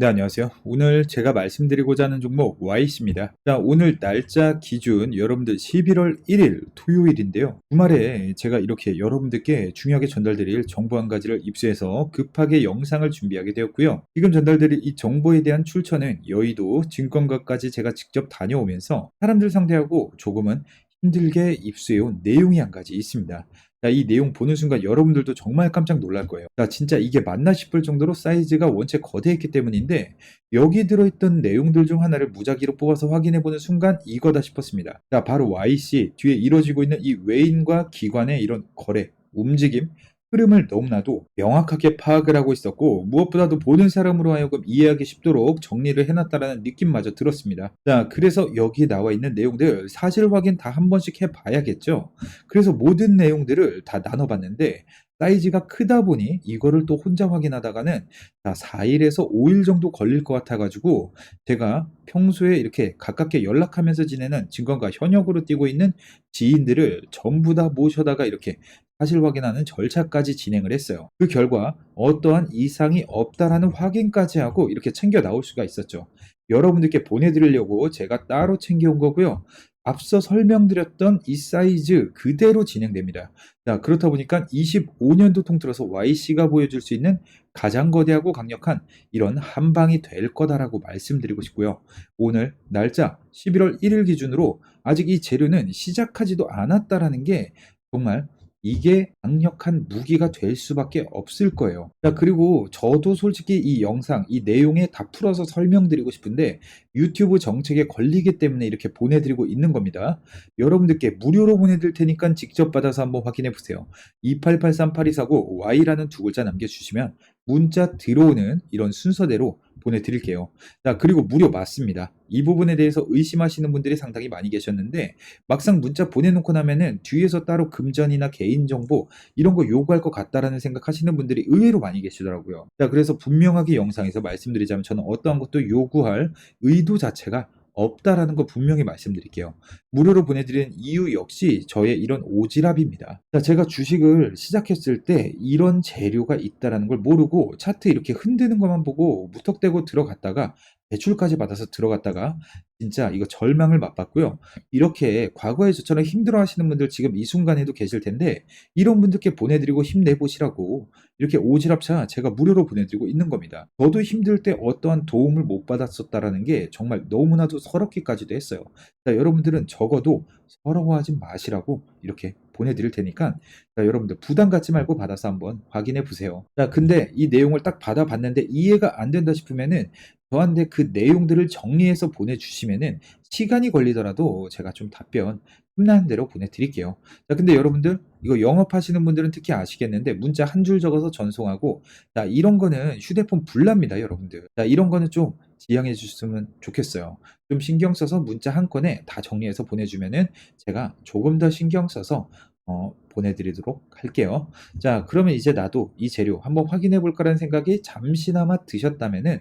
네, 안녕하세요. 오늘 제가 말씀드리고자 하는 종목 YC입니다. 자, 오늘 날짜 기준 여러분들 11월 1일 토요일인데요. 주말에 제가 이렇게 여러분들께 중요하게 전달드릴 정보 한 가지를 입수해서 급하게 영상을 준비하게 되었고요. 지금 전달드릴 이 정보에 대한 출처는 여의도 증권가까지 제가 직접 다녀오면서 사람들 상대하고 조금은 힘들게 입수해온 내용이 한 가지 있습니다. 자, 이 내용 보는 순간 여러분들도 정말 깜짝 놀랄 거예요. 자, 진짜 이게 맞나 싶을 정도로 사이즈가 원체 거대했기 때문인데 여기 들어있던 내용들 중 하나를 무작위로 뽑아서 확인해보는 순간 이거다 싶었습니다. 자, 바로 YC 뒤에 이루어지고 있는 이 외인과 기관의 이런 거래, 움직임, 흐름을 너무나도 명확하게 파악을 하고 있었고 무엇보다도 보는 사람으로 하여금 이해하기 쉽도록 정리를 해놨다라는 느낌마저 들었습니다. 자, 그래서 여기 나와 있는 내용들 사실 확인 다 한 번씩 해봐야겠죠. 그래서 모든 내용들을 다 나눠봤는데 사이즈가 크다 보니 이거를 또 혼자 확인하다가는 4일에서 5일 정도 걸릴 것 같아가지고 제가 평소에 이렇게 가깝게 연락하면서 지내는 증권가 현역으로 뛰고 있는 지인들을 전부 다 모셔다가 이렇게 사실 확인하는 절차까지 진행을 했어요. 그 결과 어떠한 이상이 없다라는 확인까지 하고 이렇게 챙겨 나올 수가 있었죠. 여러분들께 보내드리려고 제가 따로 챙겨온 거고요. 앞서 설명드렸던 이 사이즈 그대로 진행됩니다. 자, 그렇다 보니까 25년도 통틀어서 YC가 보여줄 수 있는 가장 거대하고 강력한 이런 한방이 될 거다라고 말씀드리고 싶고요. 오늘 날짜 11월 1일 기준으로 아직 이 재료는 시작하지도 않았다라는 게 정말 이게 강력한 무기가 될 수밖에 없을 거예요. 자, 그리고 저도 솔직히 이 영상, 이 내용에 다 풀어서 설명드리고 싶은데 유튜브 정책에 걸리기 때문에 이렇게 보내드리고 있는 겁니다. 여러분들께 무료로 보내드릴 테니까 직접 받아서 한번 확인해 보세요. 28838249 Y라는 두 글자 남겨주시면 문자 들어오는 이런 순서대로 보내드릴게요. 자, 그리고 무료 맞습니다. 이 부분에 대해서 의심하시는 분들이 상당히 많이 계셨는데 막상 문자 보내놓고 나면은 뒤에서 따로 금전이나 개인정보 이런 거 요구할 것 같다라는 생각하시는 분들이 의외로 많이 계시더라고요. 자, 그래서 분명하게 영상에서 말씀드리자면 저는 어떠한 것도 요구할 의도 자체가 없다라는 거 분명히 말씀드릴게요. 무료로 보내드리는 이유 역시 저의 이런 오지랖입니다. 자, 제가 주식을 시작했을 때 이런 재료가 있다라는 걸 모르고 차트 이렇게 흔드는 것만 보고 무턱대고 들어갔다가 대출까지 받아서 들어갔다가 진짜 이거 절망을 맛봤고요. 이렇게 과거에 저처럼 힘들어 하시는 분들 지금 이 순간에도 계실 텐데 이런 분들께 보내드리고 힘내보시라고 이렇게 오지랖차 제가 무료로 보내드리고 있는 겁니다. 저도 힘들 때 어떠한 도움을 못 받았었다라는 게 정말 너무나도 서럽기까지도 했어요. 자, 여러분들은 적어도 서러워하지 마시라고 이렇게 보내드릴 테니까 자, 여러분들 부담 갖지 말고 받아서 한번 확인해 보세요. 자, 근데 이 내용을 딱 받아봤는데 이해가 안 된다 싶으면은 저한테 그 내용들을 정리해서 보내주시면은 시간이 걸리더라도 제가 좀 답변 틈나는 대로 보내드릴게요. 자, 근데 여러분들 이거 영업하시는 분들은 특히 아시겠는데 문자 한 줄 적어서 전송하고 자, 이런 거는 휴대폰 불납니다, 여러분들. 자, 이런 거는 좀 지양해 주셨으면 좋겠어요. 좀 신경 써서 문자 한 건에 다 정리해서 보내주면은 제가 조금 더 신경 써서 어, 보내드리도록 할게요. 자, 그러면 이제 나도 이 재료 한번 확인해 볼까라는 생각이 잠시나마 드셨다면은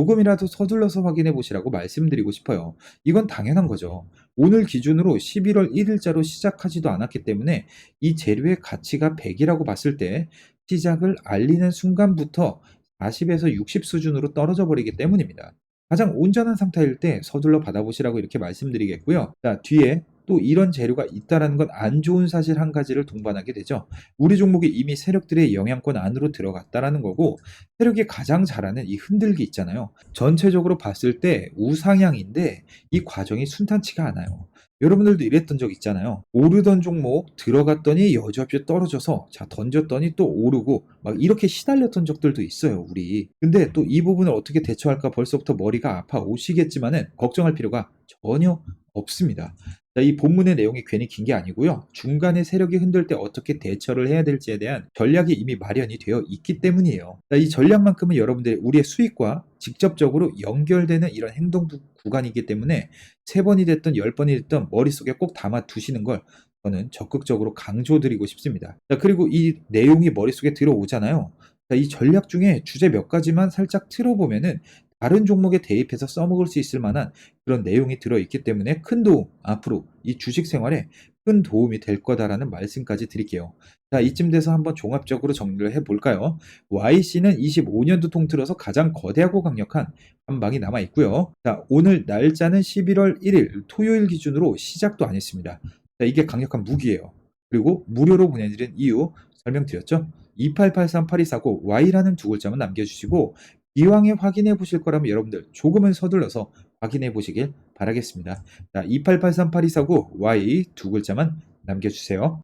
조금이라도 서둘러서 확인해 보시라고 말씀드리고 싶어요. 이건 당연한 거죠. 오늘 기준으로 11월 1일자로 시작하지도 않았기 때문에 이 재료의 가치가 100이라고 봤을 때 시작을 알리는 순간부터 40에서 60 수준으로 떨어져 버리기 때문입니다. 가장 온전한 상태일 때 서둘러 받아보시라고 이렇게 말씀드리겠고요. 자, 뒤에 또 이런 재료가 있다라는 건 안 좋은 사실 한 가지를 동반하게 되죠. 우리 종목이 이미 세력들의 영향권 안으로 들어갔다라는 거고 세력이 가장 잘하는 이 흔들기 있잖아요. 전체적으로 봤을 때 우상향인데 이 과정이 순탄치가 않아요. 여러분들도 이랬던 적 있잖아요. 오르던 종목 들어갔더니 여지없이 떨어져서 자 던졌더니 또 오르고 막 이렇게 시달렸던 적들도 있어요, 우리. 근데 또 이 부분을 어떻게 대처할까 벌써부터 머리가 아파 오시겠지만은 걱정할 필요가 전혀 없습니다. 자, 이 본문의 내용이 괜히 긴 게 아니고요. 중간에 세력이 흔들 때 어떻게 대처를 해야 될지에 대한 전략이 이미 마련이 되어 있기 때문이에요. 자, 이 전략만큼은 여러분들이 우리의 수익과 직접적으로 연결되는 이런 행동 구간이기 때문에 세 번이 됐든 열 번이 됐든 머릿속에 꼭 담아 두시는 걸 저는 적극적으로 강조드리고 싶습니다. 자, 그리고 이 내용이 머릿속에 들어오잖아요. 자, 이 전략 중에 주제 몇 가지만 살짝 틀어보면은 다른 종목에 대입해서 써먹을 수 있을 만한 그런 내용이 들어있기 때문에 큰 도움, 앞으로 이 주식 생활에 큰 도움이 될 거다라는 말씀까지 드릴게요. 자, 이쯤 돼서 한번 종합적으로 정리를 해볼까요? YC는 25년도 통틀어서 가장 거대하고 강력한 한방이 남아 있고요. 자, 오늘 날짜는 11월 1일 토요일 기준으로 시작도 안 했습니다. 자, 이게 강력한 무기예요. 그리고 무료로 보내드린 이유 설명드렸죠? 2883-8249 Y라는 두 글자만 남겨주시고 이왕에 확인해 보실 거라면 여러분들 조금은 서둘러서 확인해 보시길 바라겠습니다. 자, 2883-8249 Y 두 글자만 남겨주세요.